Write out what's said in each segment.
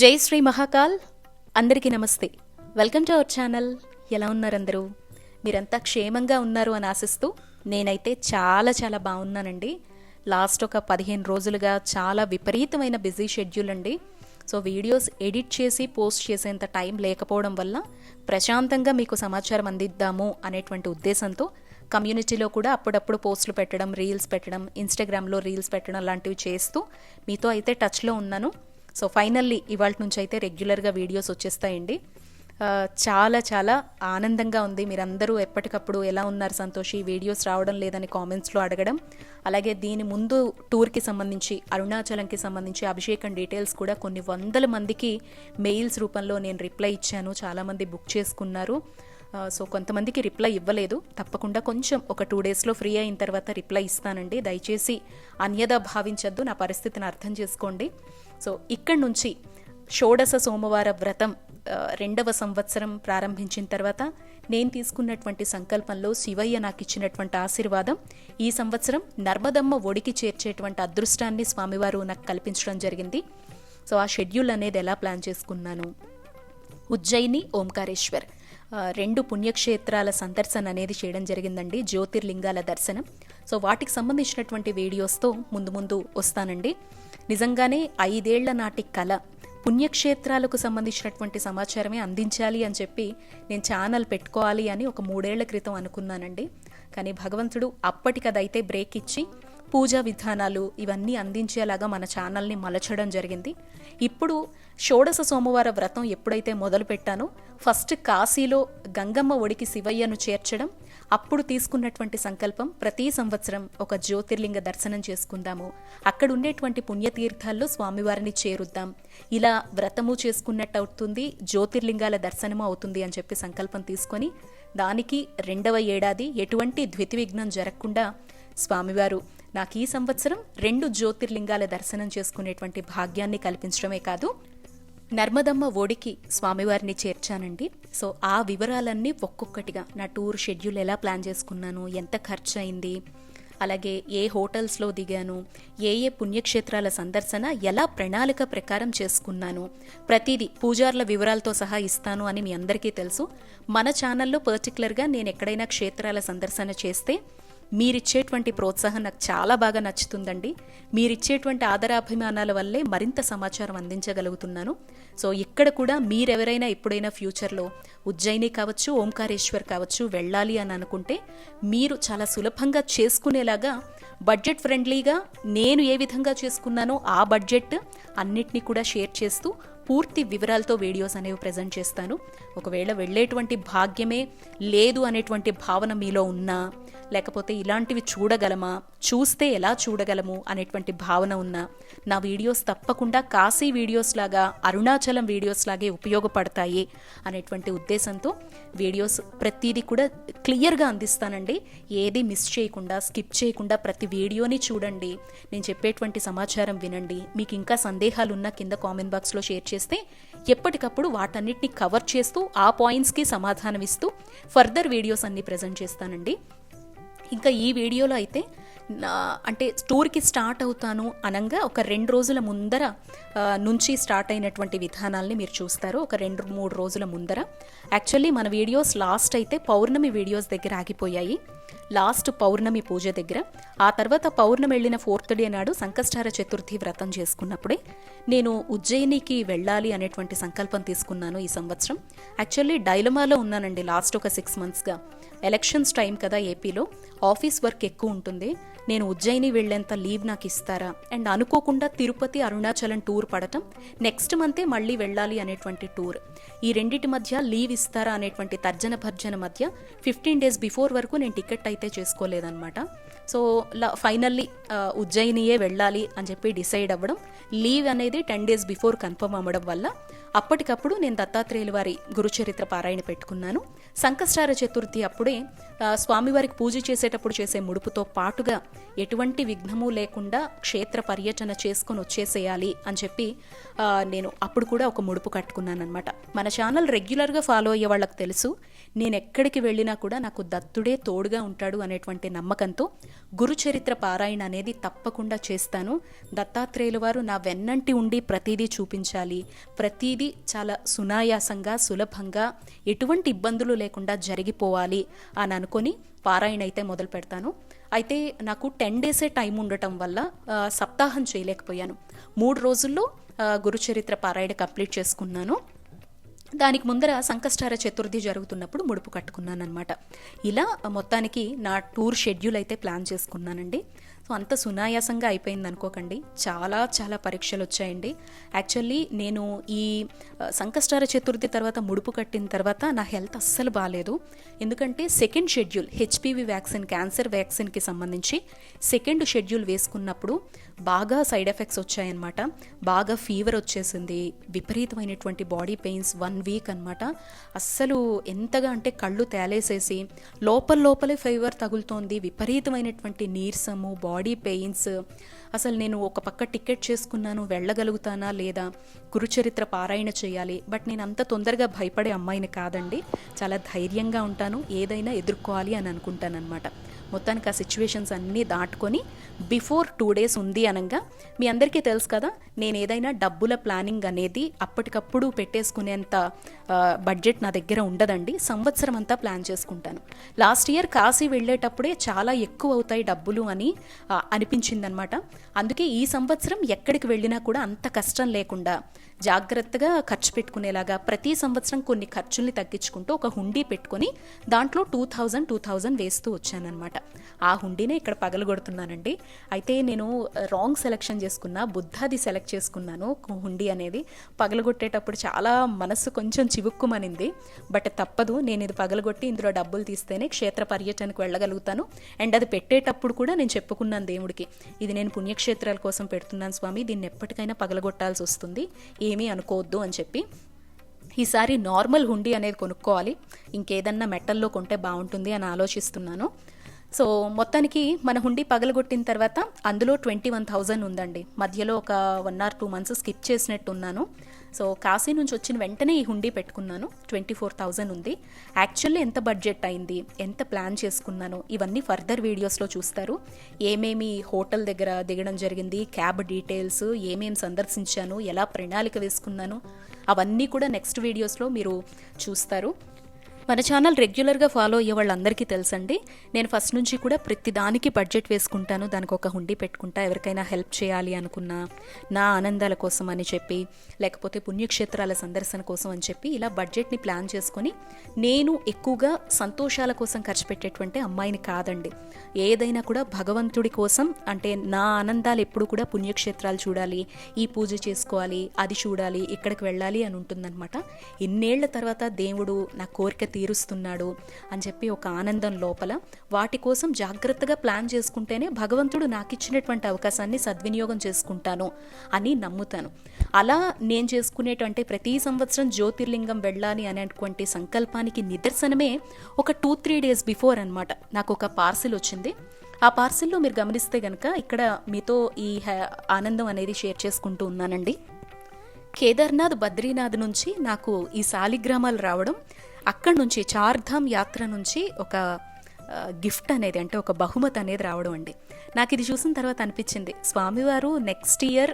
జై శ్రీ మహాకాల్. అందరికీ నమస్తే. Welcome to our channel. ఎలా ఉన్నారందరూ? మీరంతా క్షేమంగా ఉన్నారు అని ఆశిస్తూ నేనైతే చాలా చాలా బాగున్నానండి. లాస్ట్ ఒక పదిహేను రోజులుగా చాలా విపరీతమైన బిజీ షెడ్యూల్ అండి. సో వీడియోస్ ఎడిట్ చేసి పోస్ట్ చేసేంత టైం లేకపోవడం వల్ల ప్రశాంతంగా మీకు సమాచారం అందిద్దాము అనేటువంటి ఉద్దేశంతో కమ్యూనిటీలో కూడా అప్పుడప్పుడు పోస్టులు పెట్టడం రీల్స్ పెట్టడం ఇన్స్టాగ్రామ్లో రీల్స్ పెట్టడం లాంటివి చేస్తూ మీతో అయితే టచ్లో ఉన్నాను. సో ఫైనల్లీ ఇవాళ నుంచి అయితే రెగ్యులర్గా వీడియోస్ వచ్చేస్తాయండి. చాలా చాలా ఆనందంగా ఉంది. మీరందరూ ఎప్పటికప్పుడు ఎలా ఉన్నారు సంతోషి? వీడియోస్ రావడం లేదని కామెంట్స్లో అడగడం. అలాగే దీని ముందు టూర్కి సంబంధించి అరుణాచలంకి సంబంధించి అభిషేకం డీటెయిల్స్ కూడా కొన్ని వందల మందికి మెయిల్స్ రూపంలో నేను రిప్లై ఇచ్చాను. చాలామంది బుక్ చేసుకున్నారు. సో కొంతమందికి రిప్లై ఇవ్వలేదు. తప్పకుండా కొంచెం ఒక టూ డేస్లో ఫ్రీ అయిన తర్వాత రిప్లై ఇస్తానండి. దయచేసి అన్యదా భావించద్దు. నా పరిస్థితిని అర్థం చేసుకోండి. సో ఇక్కడి నుంచి షోడశ సోమవార వ్రతం రెండవ సంవత్సరం ప్రారంభించిన తర్వాత నేను తీసుకున్నటువంటి సంకల్పంలో శివయ్య నాకు ఇచ్చినటువంటి ఆశీర్వాదం ఈ సంవత్సరం నర్మదమ్మ ఒడికి చేర్చేటువంటి అదృష్టాన్ని స్వామివారు నాకు కల్పించడం జరిగింది. సో ఆ షెడ్యూల్ అనేది ఎలా ప్లాన్ చేసుకున్నాను? ఉజ్జయిని ఓంకారేశ్వర్. రెండు పుణ్యక్షేత్రాల సందర్శన అనేది చేయడం జరిగిందండి జ్యోతిర్లింగాల దర్శనం. సో వాటికి సంబంధించినటువంటి వీడియోస్తో ముందు ముందు వస్తానండి. నిజంగానే ఐదేళ్ళ నాటి కళ పుణ్యక్షేత్రాలకు సంబంధించినటువంటి సమాచారమే అందించాలి అని చెప్పి నేను ఛానల్ పెట్టుకోవాలి అని ఒక మూడేళ్ళ క్రితం అనుకున్నానండి. కానీ భగవంతుడు అప్పటికదైతే బ్రేక్ ఇచ్చి పూజా విధానాలు ఇవన్నీ అందించేలాగా మన ఛానల్ని మలచడం జరిగింది. ఇప్పుడు షోడశ సోమవార వ్రతం ఎప్పుడైతే మొదలు పెట్టానో ఫస్ట్ కాశీలో గంగమ్మ ఒడికి శివయ్యను చేర్చడం అప్పుడు తీసుకున్నటువంటి సంకల్పం ప్రతి సంవత్సరం ఒక జ్యోతిర్లింగ దర్శనం చేసుకుందాము. అక్కడ ఉండేటువంటి పుణ్యతీర్థాల్లో స్వామివారిని చేరుద్దాం. ఇలా వ్రతము చేసుకున్నట్టు అవుతుంది జ్యోతిర్లింగాల దర్శనము అవుతుంది అని చెప్పి సంకల్పం తీసుకొని దానికి రెండవ ఏడాది ఎటువంటి ద్వితివిఘ్నం జరగకుండా స్వామివారు నాకు ఈ సంవత్సరం రెండు జ్యోతిర్లింగాల దర్శనం చేసుకునేటువంటి భాగ్యాన్ని కల్పించడమే కాదు నర్మదమ్మ ఒడికి స్వామివారిని చేర్చానండి. సో ఆ వివరాలన్నీ ఒక్కొక్కటిగా నా టూర్ షెడ్యూల్ ఎలా ప్లాన్ చేసుకున్నాను ఎంత ఖర్చు అయింది అలాగే ఏ హోటల్స్లో దిగాను ఏ ఏ పుణ్యక్షేత్రాల సందర్శన ఎలా ప్రణాళిక ప్రకారం చేసుకున్నాను ప్రతిదీ పూజార్ల వివరాలతో సహా ఇస్తాను అని మీ అందరికీ తెలుసు. మన ఛానల్లో పర్టికులర్గా నేను ఎక్కడైనా క్షేత్రాల సందర్శన చేస్తే మీరిచ్చేటువంటి ప్రోత్సాహం నాకు చాలా బాగా నచ్చుతుందండి. మీరిచ్చేటువంటి ఆదరాభిమానాల వల్లే మరింత సమాచారం అందించగలుగుతున్నాను. సో ఇక్కడ కూడా మీరెవరైనా ఎప్పుడైనా ఫ్యూచర్లో ఉజ్జయిని కావచ్చు ఓంకారేశ్వర్ కావచ్చు వెళ్ళాలి అని అనుకుంటే మీరు చాలా సులభంగా చేసుకునేలాగా బడ్జెట్ ఫ్రెండ్లీగా నేను ఏ విధంగా చేసుకున్నానో ఆ బడ్జెట్ అన్నిటినీ కూడా షేర్ చేస్తూ పూర్తి వివరాలతో వీడియోస్ అనేవి ప్రజెంట్ చేస్తాను. ఒకవేళ వెళ్ళేటువంటి భాగ్యమే లేదు అనేటువంటి భావన మీలో ఉన్నా లేకపోతే ఇలాంటివి చూడగలమా చూస్తే ఎలా చూడగలము అనేటువంటి భావన ఉన్నా నా వీడియోస్ తప్పకుండా కాశీ వీడియోస్ లాగా అరుణాచలం వీడియోస్ లాగే ఉపయోగపడతాయి అనేటువంటి ఉద్దేశంతో వీడియోస్ ప్రతిదీ కూడా క్లియర్గా అందిస్తానండి. ఏది మిస్ చేయకుండా స్కిప్ చేయకుండా ప్రతి వీడియోని చూడండి. నేను చెప్పేటువంటి సమాచారం వినండి. మీకు ఇంకా సందేహాలు ఉన్నా కింద కామెంట్ బాక్స్లో షేర్ చేస్తే ఎప్పటికప్పుడు వాటన్నిటిని కవర్ చేస్తూ ఆ పాయింట్స్కి సమాధానం ఇస్తూ ఫర్దర్ వీడియోస్ అన్ని ప్రజెంట్ చేస్తానండి. ఇంకా ఈ వీడియోలో అయితే అంటే టూర్కి స్టార్ట్ అవుతాను అనంగా ఒక రెండు రోజుల ముందర నుంచి స్టార్ట్ అయినటువంటి విధానాల్ని మీరు చూస్తారు. ఒక రెండు మూడు రోజుల ముందర. యాక్చువల్లీ మన వీడియోస్ లాస్ట్ అయితే పౌర్ణమి వీడియోస్ దగ్గర ఆగిపోయాయి. లాస్ట్ పౌర్ణమి పూజ దగ్గర ఆ తర్వాత పౌర్ణమి వెళ్ళిన ఫోర్త్ డే నాడు సంకష్టార చతుర్థి వ్రతం చేసుకున్నప్పుడే నేను ఉజ్జయినికి వెళ్ళాలి అనేటువంటి సంకల్పం తీసుకున్నాను ఈ సంవత్సరం. యాక్చువల్లీ డైలమాలో ఉన్నానండి లాస్ట్ ఒక సిక్స్ మంత్స్గా. ఎలక్షన్స్ టైం కదా ఏపీలో. ఆఫీస్ వర్క్ ఎక్కువ ఉంటుంది. నేను ఉజ్జయిని వెళ్ళేంత లీవ్ నాకు ఇస్తారా? అండ్ అనుకోకుండా తిరుపతి అరుణాచలం టూర్ పడటం నెక్స్ట్ మంతే మళ్ళీ వెళ్ళాలి అనేటువంటి టూర్. ఈ రెండింటి మధ్య లీవ్ ఇస్తారా అనేటువంటి తర్జన భర్జన మధ్య ఫిఫ్టీన్ డేస్ బిఫోర్ వరకు నేను టికెట్ అయితే చేసుకోలేదన్నమాట. సో ఫైనల్లీ ఉజ్జయినియే వెళ్ళాలి అని చెప్పి డిసైడ్ అవ్వడం లీవ్ అనేది టెన్ డేస్ బిఫోర్ కన్ఫర్మ్ అవ్వడం వల్ల అప్పటికప్పుడు నేను దత్తాత్రేయుల వారి గురుచరిత్ర పారాయణ పెట్టుకున్నాను. సంకష్టార చతుర్థి అప్పుడే స్వామివారికి పూజ వచ్చేటప్పుడు చేసే ముడుపుతో పాటుగా ఎటువంటి విఘ్నము లేకుండా క్షేత్ర పర్యటన చేసుకొని వచ్చేసేయాలి అని చెప్పి నేను అప్పుడు కూడా ఒక ముడుపు కట్టుకున్నాను అనమాట మన ఛానల్ రెగ్యులర్గా ఫాలో అయ్యే వాళ్ళకి తెలుసు నేను ఎక్కడికి వెళ్ళినా కూడా నాకు దత్తుడే తోడుగా ఉంటాడు అనేటువంటి నమ్మకంతో గురుచరిత్ర పారాయణ అనేది తప్పకుండా చేస్తాను. దత్తాత్రేయుల వారు నా వెన్నంటి ఉండి ప్రతిదీ చూపించాలి. ప్రతిదీ చాలా సునాయాసంగా సులభంగా ఎటువంటి ఇబ్బందులు లేకుండా జరిగిపోవాలి అని అనుకొని పారాయణ అయితే మొదలు పెడతాను. అయితే నాకు టెన్ డేసే టైం ఉండటం వల్ల సప్తాహం చేయలేకపోయాను. మూడు రోజుల్లో గురుచరిత్ర పారాయణ కంప్లీట్ చేసుకున్నాను. దానికి ముందర సంకష్టార చతుర్థి జరుగుతున్నప్పుడు ముడుపు కట్టుకున్నాను అనమాట ఇలా మొత్తానికి నా టూర్ షెడ్యూల్ అయితే ప్లాన్ చేసుకున్నానండి. సో అంత సునాయాసంగా అయిపోయింది అనుకోకండి. చాలా చాలా పరీక్షలు వచ్చాయండి. యాక్చువల్లీ నేను ఈ సంకష్టార చతుర్థి తర్వాత ముడుపు కట్టిన తర్వాత నా హెల్త్ అస్సలు బాగాలేదు ఎందుకంటే second schedule HPV vaccine cancer వ్యాక్సిన్కి సంబంధించి సెకండ్ షెడ్యూల్ వేసుకున్నప్పుడు బాగా సైడ్ ఎఫెక్ట్స్ వచ్చాయన్నమాట. బాగా ఫీవర్ వచ్చేసింది. విపరీతమైనటువంటి బాడీ పెయిన్స్ వన్ వీక్ అనమాట అస్సలు ఎంతగా అంటే కళ్ళు తేలేసేసి లోపల లోపలే ఫీవర్ తగులుతోంది. విపరీతమైనటువంటి నీరసము బాడీ పెయిన్స్. అసలు నేను ఒక పక్క టికెట్ చేసుకున్నాను వెళ్ళగలుగుతానా లేదా గురుచరిత్ర పారాయణ చేయాలి. బట్ నేను అంత తొందరగా భయపడే అమ్మాయిని కాదండి. చాలా ధైర్యంగా ఉంటాను. ఏదైనా ఎదుర్కోవాలి అని అనుకుంటానన్నమాట. మొత్తానికి ఆ సిచ్యువేషన్స్ అన్నీ దాటుకొని బిఫోర్ టూ డేస్ ఉంది అనగా మీ అందరికీ తెలుసు కదా నేను ఏదైనా డబ్బుల ప్లానింగ్ అనేది అప్పటికప్పుడు పెట్టేసుకునేంత బడ్జెట్ నా దగ్గర ఉండదండి. సంవత్సరం అంతా ప్లాన్ చేసుకుంటాను. లాస్ట్ ఇయర్ కాశీ వెళ్ళేటప్పుడే చాలా ఎక్కువ అవుతాయి డబ్బులు అని అనిపించిందనమాట. అందుకే ఈ సంవత్సరం ఎక్కడికి వెళ్ళినా కూడా అంత కష్టం లేకుండా జాగ్రత్తగా ఖర్చు పెట్టుకునేలాగా ప్రతి సంవత్సరం కొన్ని ఖర్చుల్ని తగ్గించుకుంటూ ఒక హుండీ పెట్టుకొని దాంట్లో టూ థౌజండ్ టూ థౌజండ్ వేస్తూ వచ్చానమాట ఆ హుండీనే ఇక్కడ పగలగొడుతున్నానండి. అయితే నేను రాంగ్ సెలెక్షన్ చేసుకున్న బుద్ధాది సెలెక్ట్ చేసుకున్నాను హుండీ అనేది. పగలగొట్టేటప్పుడు చాలా మనసు కొంచెం చివుక్కుమనింది. బట్ తప్పదు నేను ఇది పగలగొట్టి ఇందులో డబ్బులు తీస్తేనే క్షేత్ర పర్యటనకు వెళ్ళగలుగుతాను. అండ్ అది పెట్టేటప్పుడు కూడా నేను చెప్పుకున్నాను దేవుడికి. ఇది నేను పుణ్యక్షేత్రాల కోసం పెడుతున్నాను స్వామి దీన్ని ఎప్పటికైనా పగలగొట్టాల్సి వస్తుంది. ఏమీ అనుకోవద్దు అని చెప్పి ఈసారి నార్మల్ హుండీ అనేది కొనుక్కోవాలి. ఇంకేదన్నా మెటల్లో కొంటే బాగుంటుంది అని ఆలోచిస్తున్నాను. సో మొత్తానికి మన హుండీ పగలగొట్టిన తర్వాత అందులో ట్వంటీ వన్ థౌజండ్ ఉందండి. మధ్యలో ఒక one or two months skip చేసినట్టున్నాను. సో కాశీ నుంచి వచ్చిన వెంటనే ఈ హుండీ పెట్టుకున్నాను. ట్వంటీ ఫోర్ థౌజండ్ ఉంది. యాక్చువల్లీ ఎంత బడ్జెట్ అయింది? ఎంత ప్లాన్ చేసుకున్నాను? ఇవన్నీ ఫర్దర్ వీడియోస్లో చూస్తారు. ఏమేమి హోటల్ దగ్గర దిగడం జరిగింది? క్యాబ్ డీటెయిల్స్ ఏమేమి సందర్శించాను? ఎలా ప్రణాళిక వేసుకున్నాను? అవన్నీ కూడా నెక్స్ట్ వీడియోస్లో మీరు చూస్తారు. మన ఛానల్ రెగ్యులర్గా ఫాలో అయ్యే వాళ్ళందరికీ తెలుసండి. నేను ఫస్ట్ నుంచి కూడా ప్రతి దానికి బడ్జెట్ వేసుకుంటాను. దానికి ఒక హుండీ పెట్టుకుంటా ఎవరికైనా హెల్ప్ చేయాలి అనుకున్నా నా ఆనందాల కోసం అని చెప్పి లేకపోతే పుణ్యక్షేత్రాల సందర్శన కోసం అని చెప్పి ఇలా బడ్జెట్ని ప్లాన్ చేసుకొని నేను ఎక్కువగా సంతోషాల కోసం ఖర్చు పెట్టేటువంటి అమ్మాయిని కాదండి. ఏదైనా కూడా భగవంతుడి కోసం అంటే నా ఆనందాలు ఎప్పుడు కూడా పుణ్యక్షేత్రాలు చూడాలి ఈ పూజ చేసుకోవాలి అది చూడాలి ఇక్కడికి వెళ్ళాలి అని ఉంటుందన్నమాట. ఇన్నేళ్ళ తర్వాత దేవుడు నా కోరిక తీరుస్తున్నాడు అని చెప్పి ఒక ఆనందం లోపల వాటి కోసం జాగ్రత్తగా ప్లాన్ చేసుకుంటేనే భగవంతుడు నాకు ఇచ్చినటువంటి అవకాశాన్ని సద్వినియోగం చేసుకుంటాను అని నమ్ముతాను. అలా నేను చేసుకునేటంటే ప్రతి సంవత్సరం జ్యోతిర్లింగం వెళ్ళాలి అనేటువంటి సంకల్పానికి నిదర్శనమే ఒక టూ త్రీ డేస్ బిఫోర్ అనమాట నాకు ఒక పార్సిల్ వచ్చింది. ఆ పార్సిల్లో మీరు గమనిస్తే కనుక ఇక్కడ మీతో ఈ హ్యా- ఆనందం అనేది షేర్ చేసుకుంటూ ఉన్నానండి. కేదార్నాథ్ బద్రీనాథ్ నుంచి నాకు ఈ శాలిగ్రామాలు రావడం అక్కడి నుంచి చార్ధామ్ యాత్ర నుంచి ఒక గిఫ్ట్ అనేది అంటే ఒక బహుమతి అనేది రావడం అండి. నాకు ఇది చూసిన తర్వాత అనిపించింది. స్వామివారు నెక్స్ట్ ఇయర్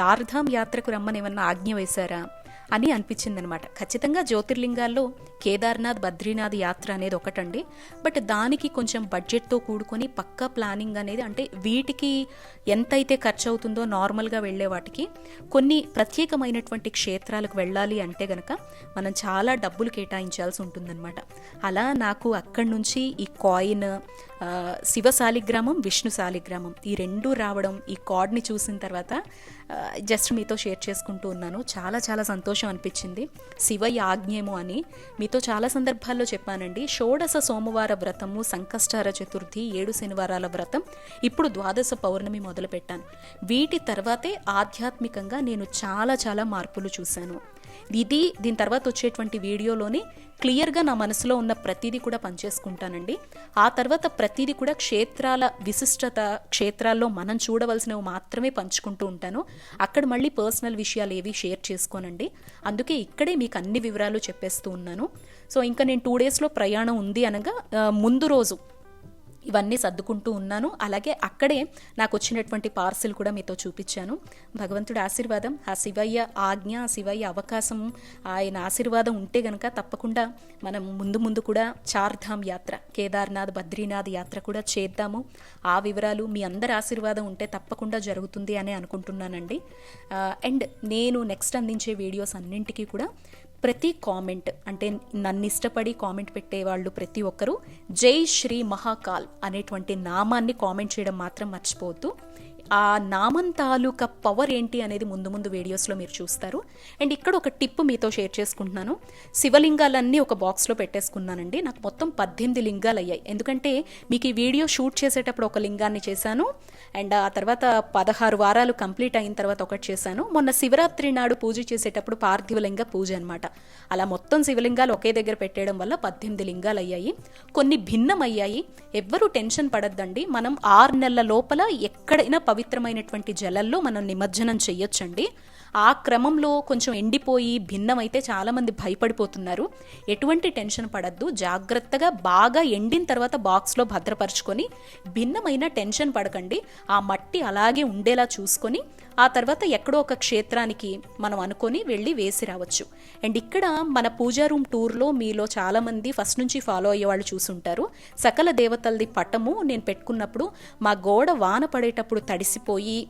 చార్ధామ్ యాత్రకు రమ్మని ఏమన్నా ఆజ్ఞ వేశారా? అని అనిపించింది అనమాట ఖచ్చితంగా జ్యోతిర్లింగాల్లో కేదార్నాథ్ బద్రీనాథ్ యాత్ర అనేది ఒకటండి. బట్ దానికి కొంచెం బడ్జెట్తో కూడుకొని పక్కా ప్లానింగ్ అనేది అంటే వీటికి ఎంతైతే ఖర్చు అవుతుందో నార్మల్గా వెళ్ళే వాటికి కొన్ని ప్రత్యేకమైనటువంటి క్షేత్రాలకు వెళ్ళాలి అంటే గనక మనం చాలా డబ్బులు కేటాయించాల్సి ఉంటుందన్నమాట అలా నాకు అక్కడి నుంచి ఈ కాయిన్ శివ శాలిగ్రామం విష్ణు శాలిగ్రామం ఈ రెండు రావడం ఈ కార్డ్ని చూసిన తర్వాత జస్ట్ మీతో షేర్ చేసుకుంటూ ఉన్నాను. చాలా చాలా సంతోషం అనిపించింది. శివ ఆజ్ఞేమో అని మీతో చాలా సందర్భాల్లో చెప్పానండి. షోడశ సోమవార వ్రతము సంకష్టార చతుర్థి ఏడు శనివారాల వ్రతం ఇప్పుడు ద్వాదశ పౌర్ణమి మొదలుపెట్టాను. వీటి తర్వాతే ఆధ్యాత్మికంగా నేను చాలా చాలా మార్పులు చూశాను. ఇది దీని తర్వాత వచ్చేటువంటి వీడియోలోని క్లియర్గా నా మనసులో ఉన్న ప్రతిదీ కూడా పనిచేసుకుంటానండి. ఆ తర్వాత ప్రతిదీ కూడా క్షేత్రాల విశిష్టత క్షేత్రాల్లో మనం చూడవలసినవి మాత్రమే పంచుకుంటూ ఉంటాను. అక్కడ మళ్ళీ పర్సనల్ విషయాలు ఏవి షేర్ చేసుకోనండి. అందుకే ఇక్కడే మీకు అన్ని వివరాలు చెప్పేస్తూ ఉన్నాను. సో ఇంకా నేను టూ డేస్లో ప్రయాణం ఉంది అనగా ముందు రోజు ఇవన్నీ సర్దుకుంటూ ఉన్నాను. అలాగే అక్కడే నాకు వచ్చినటువంటి పార్సిల్ కూడా మీతో చూపించాను. భగవంతుడి ఆశీర్వాదం ఆ శివయ్య ఆజ్ఞ ఆ శివయ్య అవకాశం ఆయన ఆశీర్వాదం ఉంటే గనక తప్పకుండా మనం ముందు ముందు కూడా చార్ధామ్ యాత్ర కేదార్నాథ్ బద్రీనాథ్ యాత్ర కూడా చేద్దాము. ఆ వివరాలు మీ అందరి ఆశీర్వాదం ఉంటే తప్పకుండా జరుగుతుంది అని అనుకుంటున్నానండి. అండ్ నేను నెక్స్ట్ అందించే వీడియోస్ అన్నింటికీ కూడా ప్రతి కామెంట్ అంటే నన్ను ఇష్టపడి కామెంట్ పెట్టే వాళ్ళు ప్రతి ఒక్కరూ జై శ్రీ మహాకాల్ అనేటువంటి నామాన్ని కామెంట్ చేయడం మాత్రం మర్చిపోవద్దు. ఆ నామం తాలూకా పవర్ ఏంటి అనేది ముందు ముందు వీడియోస్లో మీరు చూస్తారు. అండ్ ఇక్కడ ఒక టిప్ మీతో షేర్ చేసుకుంటున్నాను. శివలింగాలన్నీ ఒక బాక్స్లో పెట్టేసుకున్నానండి. నాకు మొత్తం పద్దెనిమిది లింగాలు అయ్యాయి ఎందుకంటే మీకు ఈ వీడియో షూట్ చేసేటప్పుడు ఒక లింగాన్ని చేశాను. అండ్ ఆ తర్వాత పదహారు వారాలు కంప్లీట్ అయిన తర్వాత ఒకటి చేశాను. మొన్న శివరాత్రి నాడు పూజ చేసేటప్పుడు పార్థివలింగ పూజ అనమాట అలా మొత్తం శివలింగాలు ఒకే దగ్గర పెట్టేయడం వల్ల పద్దెనిమిది లింగాలు అయ్యాయి కొన్ని భిన్నం అయ్యాయి ఎవ్వరూ టెన్షన్ పడద్దండి. మనం ఆరు నెలల లోపల ఎక్కడైనా పవిత్రమైనటువంటి జలల్లో మనం నిమజ్జనం చెయ్యొచ్చండి. ఆ క్రమంలో కొంచెం ఎండిపోయి భిన్నమైతే చాలామంది భయపడిపోతున్నారు. ఎటువంటి టెన్షన్ పడద్దు. జాగ్రత్తగా బాగా ఎండిన తర్వాత బాక్స్లో భద్రపరుచుకొని భిన్నమైన టెన్షన్ పడకండి. ఆ మట్టి అలాగే ఉండేలా చూసుకొని ఆ తర్వాత ఎక్కడో ఒక క్షేత్రానికి మనం అనుకొని వెళ్ళి వేసి రావచ్చు. అండ్ ఇక్కడ మన పూజా రూమ్ టూర్లో మీలో చాలామంది ఫస్ట్ నుంచి ఫాలో అయ్యే వాళ్ళు చూసుంటారు. సకల దేవతలది పటము నేను పెట్టుకున్నప్పుడు మా గోడ వాన పడేటప్పుడు తడిసిపోయి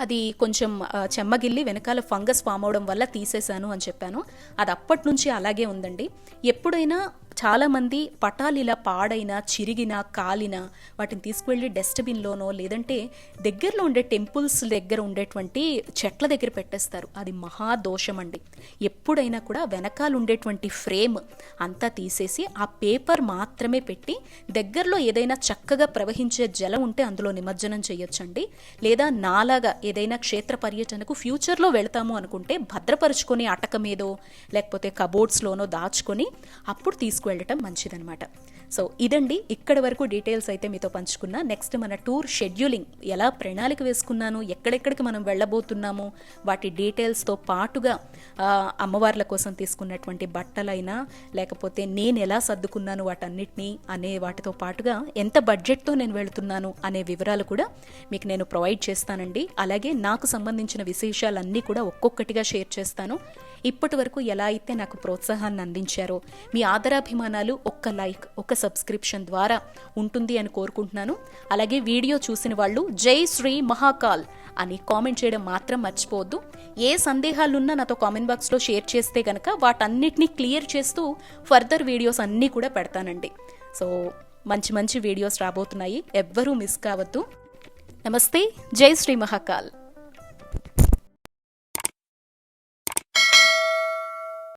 అది కొంచెం చెమ్మగిల్లి వెనకాల ఫంగస్ ఫామ్ అవడం వల్ల తీసేశాను అని చెప్పాను. అది అప్పటి నుంచి అలాగే ఉందండి. ఎప్పుడైనా చాలామంది పటాలు ఇలా పాడైనా చిరిగిన కాలిన వాటిని తీసుకువెళ్ళి డస్ట్బిన్లోనో లేదంటే దగ్గరలో ఉండే టెంపుల్స్ దగ్గర ఉండేటువంటి చెట్ల దగ్గర పెట్టేస్తారు. అది మహాదోషం అండి ఎప్పుడైనా కూడా వెనకాల ఉండేటువంటి ఫ్రేమ్ అంతా తీసేసి ఆ పేపర్ మాత్రమే పెట్టి దగ్గరలో ఏదైనా చక్కగా ప్రవహించే జలం ఉంటే అందులో నిమజ్జనం చేయొచ్చండి. లేదా నాలాగా ఏదైనా క్షేత్ర పర్యటనకు ఫ్యూచర్లో వెళ్తాము అనుకుంటే భద్రపరుచుకొని అటక మీదో లేకపోతే కబోర్డ్స్లోనో దాచుకొని అప్పుడు తీసుకువెళ్ళటం మంచిదనమాట సో ఇదండి ఇక్కడ వరకు డీటెయిల్స్ అయితే మీతో పంచుకున్నా. నెక్స్ట్ మన టూర్ షెడ్యూలింగ్. ఎలా ప్రణాళిక వేసుకున్నాను? ఎక్కడెక్కడికి మనం వెళ్ళబోతున్నాము? వాటి డీటెయిల్స్తో పాటుగా అమ్మవార్ల కోసం తీసుకున్నటువంటి బట్టలైనా లేకపోతే నేను ఎలా సర్దుకున్నాను వాటన్నిటినీ అనే వాటితో పాటుగా ఎంత బడ్జెట్తో నేను వెళుతున్నాను అనే వివరాలు కూడా మీకు నేను ప్రొవైడ్ చేస్తానండి. అలాగే నాకు సంబంధించిన విశేషాలన్నీ కూడా ఒక్కొక్కటిగా షేర్ చేస్తాను. ఇప్పటి వరకు ఎలా అయితే నాకు ప్రోత్సాహాన్ని అందించారో మీ ఆదరాభిమానాలు ఒక్క లైక్ ఒక సబ్స్క్రిప్షన్ ద్వారా ఉంటుంది అని కోరుకుంటున్నాను. అలాగే వీడియో చూసిన వాళ్ళు జై శ్రీ మహాకాల్ అని కామెంట్ చేయడం మాత్రం మర్చిపోవద్దు. ఏ సందేహాలున్నా నాతో కామెంట్ బాక్స్లో షేర్ చేస్తే కనుక వాటన్నిటినీ క్లియర్ చేస్తూ ఫర్దర్ వీడియోస్ అన్నీ కూడా పెడతానండి. సో మంచి మంచి వీడియోస్ రాబోతున్నాయి. ఎవ్వరూ మిస్ కావద్దు. నమస్తే జై శ్రీ మహాకాల్.